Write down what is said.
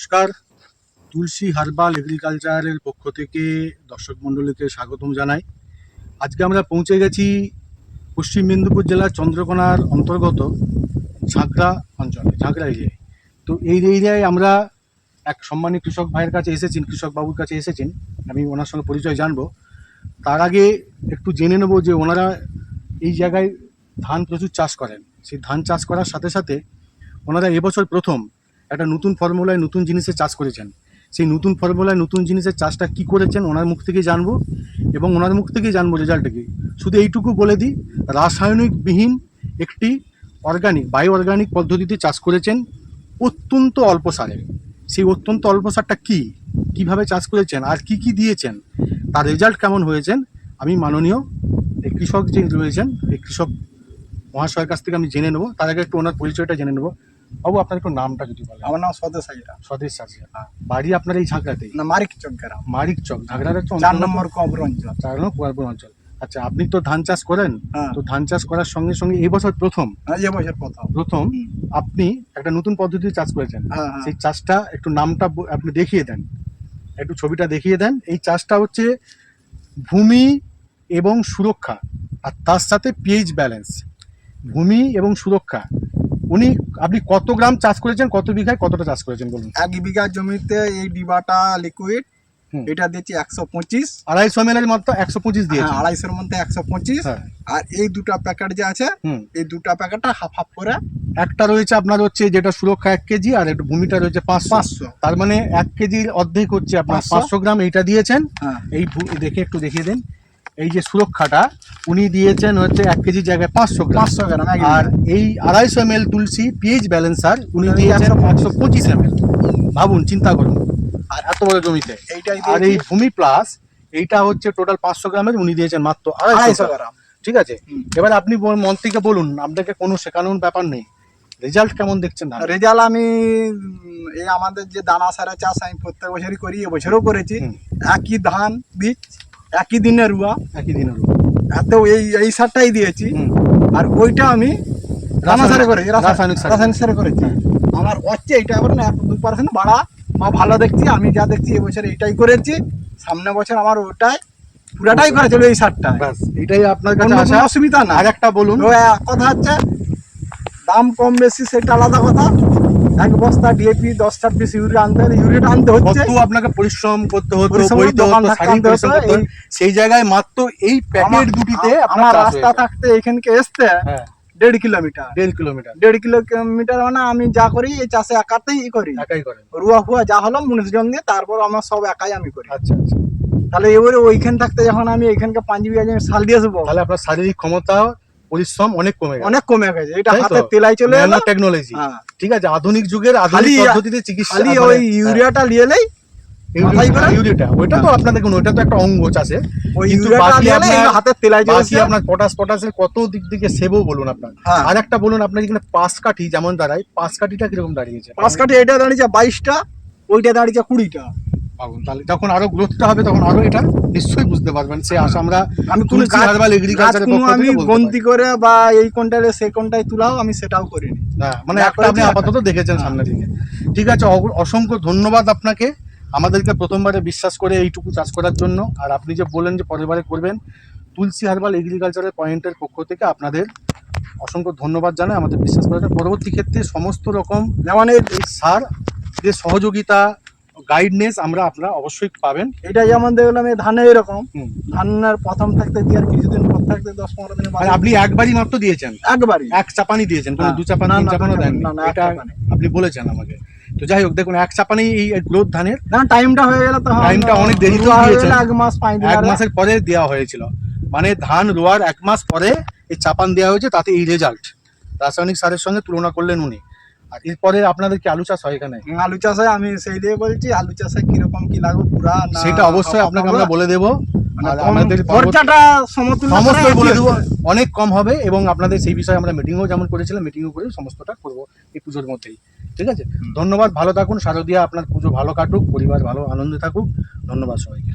নমস্কার। তুলসী হার্বাল এগ্রিকালচারের পক্ষ থেকে দর্শক মণ্ডলীকে স্বাগতম জানাই। আজকে আমরা পৌঁছে গেছি পশ্চিম মেদিনীপুর জেলার চন্দ্রকোনার অন্তর্গত ঝাঁকড়া অঞ্চলে, ঝাঁকড়া এরিয়ায় তো এই এরিয়ায় আমরা এক সম্মানী কৃষক ভাইয়ের কাছে এসেছেন, কৃষক বাবুর কাছে এসেছেন। আমি ওনার সঙ্গে পরিচয় জানব। তার আগে একটু জেনে নেব যে ওনারা এই জায়গায় ধান প্রচুর চাষ করেন। সেই ধান চাষ করার সাথে সাথে ওনারা এবছর প্রথম একটা নতুন ফর্মুলায় নতুন জিনিসের চাষ করেছেন। সেই নতুন ফর্মুলায় নতুন জিনিসের চাষটা কি করেছেন ওনার মুখ থেকে জানব এবং ওনার মুখ থেকেই জানব রেজাল্টটা কি। শুধু এইটুকু বলে দিই, রাসায়নিকবিহীন একটি অর্গানিক বায়ো অর্গানিক পদ্ধতিতে চাষ করেছেন অত্যন্ত অল্প সারে। সেই অত্যন্ত অল্প সারটা কী? কীভাবে চাষ করেছেন? আর কি কি দিয়েছেন? তার রেজাল্ট কেমন হয়েছেন? আমি মাননীয় এই কৃষক যে রয়েছেন এই কৃষক মহাশয়ের কাছ থেকে আমি জেনে নেব। তার আগে একটু ওনার পরিচয়টা জেনে নেব। বাবু আপনার একটু নামটা যদি বলেন। আমার নাম স্বদেশ হাজিরা। স্বদেশ চাষি বাড়ি আপনার এই ঝাঁকড়াতেই না মারিক চক গ্রাম। মারিক চক। ঝাঁকড়ার একটা চার নম্বর কবর অঞ্চল। চার নম্বর কুয়ারপুর অঞ্চল। আচ্ছা আপনি তো ধান চাষ করেন। হ্যাঁ। তো ধান চাষ করার সঙ্গে সঙ্গে এই বছর প্রথম হ্যাঁ, এ বছর প্রথম। প্রথম আপনি একটা নতুন পদ্ধতিতে চাষ করেছেন। হ্যাঁ সেই চাষটা একটু নামটা আপনি দেখিয়ে দেন। একটু ছবিটা দেখিয়ে দেন। এই চাষটা হচ্ছে ভূমি এবং সুরক্ষা আর তার সাথে পিএইচ ব্যালেন্স ভূমি এবং সুরক্ষা। উনি আপনি কত গ্রাম চাষ করেছেন কত বিঘায় কতটা চাষ করেছেন বলুন? এক বিঘা জমিতে এই ডিবাটা লিকুইড এটা দিচ্ছি একশো পঁচিশ। আড়াইশো এম এর মাত্র একশো পঁচিশ দিয়েছেন। আড়াইশোর মধ্যে একশো পঁচিশ। হ্যাঁ। আর এই দুটা প্যাকেট যে আছে এই দুটা প্যাকেটটা হাফ হাফ করে একটা রয়েছে আপনার হচ্ছে যেটা সুরক্ষা এক কেজি আর একটু ভূমিটা রয়েছে পাঁচশো। পাঁচশো। তার মানে এক কেজির অর্ধেক হচ্ছে আপনার পাঁচশো। পাঁচশো গ্রাম এইটা দিয়েছেন। হ্যাঁ। এই দেখে একটু দেখিয়ে দিন। এই যে সুরক্ষাটা উনি দিয়েছেন হচ্ছে এক কেজির জায়গায় পাঁচশো গ্রাম। পাঁচশো গ্রাম আর এই আড়াইশো M L Tulsi PH balancer উনি দিয়েছেন 125 একশো পঁচিশ এম এল ভাবুন চিন্তা করুন। আর এত বড় জমিতে? এইটাই আর এই ভূমি প্লাস এইটা হচ্ছে টোটাল পাঁচশো গ্রামের উনি দিয়েছেন মাত্র আড়াইশো গ্রাম। ঠিক আছে? এবার আপনি মন থেকে বলুন আপনাকে কোনো শেখানোর ব্যাপার নেই। রেজাল্ট কেমন দেখছেন? রেজাল্ট আমি এই আমাদের যে দানা সারা চাষ আমি প্রত্যেক বছরই করি এবছরও করেছি। একই ধান বীজ একই দিনে রুয়া। একই দিনের এত এই এই সারটাই দিয়েছি। আর ওইটা আমি দানা সারে। করেছি রাসায়নিক রাসায়নিক সারে। করেছি। আমার হচ্ছে এইটা আবার না দু পার্সেন্ট বাড়া। বা ভালো দেখছি আমি যা দেখছি এবছর এইটাই করেছি। সামনে বছর আমার ওটাই পুরাটাই করেছিল এই সারটা। ব্যাস এটাই আপনার কাছে অসুবিধা না। আর একটা বলুন কথা হচ্ছে দাম কম বেশি সেটা আলাদা কথা। এক বস্তা ডিএপি দশ ছাব্বিশ ইউরিয়া আনতে ইউরিয়াটা আনতে হচ্ছে। আপনাকে পরিশ্রম করতে হতো বইতে। সেই জায়গায় মাত্র এই প্যাকেট দুটিতে আমার রাস্তা থাকতে এখানকে আসতে হ্যাঁ। দেড় কিলোমিটার। দেড় কিলোমিটার। দেড় কিলোমিটার মানে আমি যা করি এই চাষে একাতেই করি। একাই করেন। রুয়া ফুয়া যা হলো মুনিশ জন দিয়ে তারপর আমার সব একাই আমি করি। আচ্ছা আচ্ছা। তাহলে এবারে ওইখান থাকতে যখন আমি এখানকে পাঁচ বিঘা জমি সাল দিয়ে আসব। তাহলে আপনার শারীরিক ক্ষমতা পরিশ্রম অনেক কমে গেছে। অনেক কমে গেছে। এটা তাই তো? হাতে তেলাই চলে এলো। টেকনোলজি হ্যাঁ। ঠিক আছে আধুনিক যুগের আধুনিক পদ্ধতিতে চিকিৎসা খালি মানে- ওই ইউরিয়াটা হ্যাঁ, ইউরিয়া- করে? ইউরিয়াটা। ওইটা তো দেখুন ওইটা তো একটা অঙ্গ চাষে। ওই কিন্তু ইউরিয়াটা বাকি লিয়েলেই আপনার- হাতে তেলাই বাকি আপনার পটাশ পটাশের কত দিক থেকে সেবও বলুন আপনার। হ্যাঁ। আর একটা বলুন আপনার এখানে পাঁচ কাঠি যেমন দাঁড়ায় পাঁচ কাঠিটা কীরকম দাঁড়িয়েছে? পাঁচ কাঠি এটা দাঁড়িয়েছে বাইশটা ওইটা দাঁড়িয়েছে কুড়িটা। পাবেন তাহলে যখন আরও গ্রোথটা হবে তখন আরও এটা নিশ্চয়ই বুঝতে পারবেন সে আশা আমরা আমি গাছ- হার্বাল এগ্রিকালচারের পক্ষ আমি গন্তি করে বা এই কোনটালে সেই কোনটায় তুলাও আমি সেটাও করিনি। হ্যাঁ, মানে একটা আপনি আপাতত দেখেছেন হ্যাঁ। সামনে থেকে ঠিক আছে অসংখ্য ধন্যবাদ আপনাকে। আমাদেরকে প্রথমবারে বিশ্বাস করে এইটুকু চাষ করার জন্য। আর আপনি যে বললেন যে পরের বারে করবেন তুলসী হার্বাল এগ্রিকালচারের পয়েন্টের পক্ষ থেকে আপনাদের অসংখ্য ধন্যবাদ জানাই। আমাদের বিশ্বাস করার পরবর্তী ক্ষেত্রে সমস্ত রকম যেমন সার যে সহযোগিতা গাইডনেস আমরা আপনারা অবশ্যই পাবেন। এটা যেমন দেখলাম এই ধানে এরকম। ধানের প্রথম থাকতে দিয়ে আর কিছুদিন পর থাকতে দশ পনেরো দিন মানে আপনি একবারই মাত্র দিয়েছেন? একবারই। এক চাপানি দিয়েছেন? কোনো। দু চাপানি তিন চাপানো দেন না, না, এটা আপনি বলেছেন আমাকে। তো যাই হোক দেখুন এক চাপানি এই গ্রোথ ধানের। না টাইমটা হয়ে গেল তো টাইমটা অনেক রোয়া হয়ে দিয়েছেন। এক মাস পাঁচ দিন এক মাসের পরে দেওয়া হয়েছিল। মানে ধান রোয়ার এক মাস পরে এই চাপান দেওয়া হয়েছে তাতে এই রেজাল্ট রাসায়নিক সারের সঙ্গে তুলনা করলেন উনি। এরপরে আপনাদের কি আলু চাষ হয় এখানে? আলু চাষে আমি সেই দিয়ে বলছি আলু চাষে কীরকম কি লাগবে পুরা সেটা অবশ্যই আপনাকে আমরা বলে দেবো। মানে খরচাটা বলে দেবো। অনেক কম হবে এবং আপনাদের সেই বিষয়ে আমরা মিটিংও যেমন করেছিলাম মিটিংও করে সমস্তটা করব এই পুজোর মধ্যেই। ঠিক আছে? ধন্যবাদ ভালো থাকুন শারদিয়া আপনার পুজো ভালো কাটুক পরিবার ভালো আনন্দে থাকুক। ধন্যবাদ সবাইকে।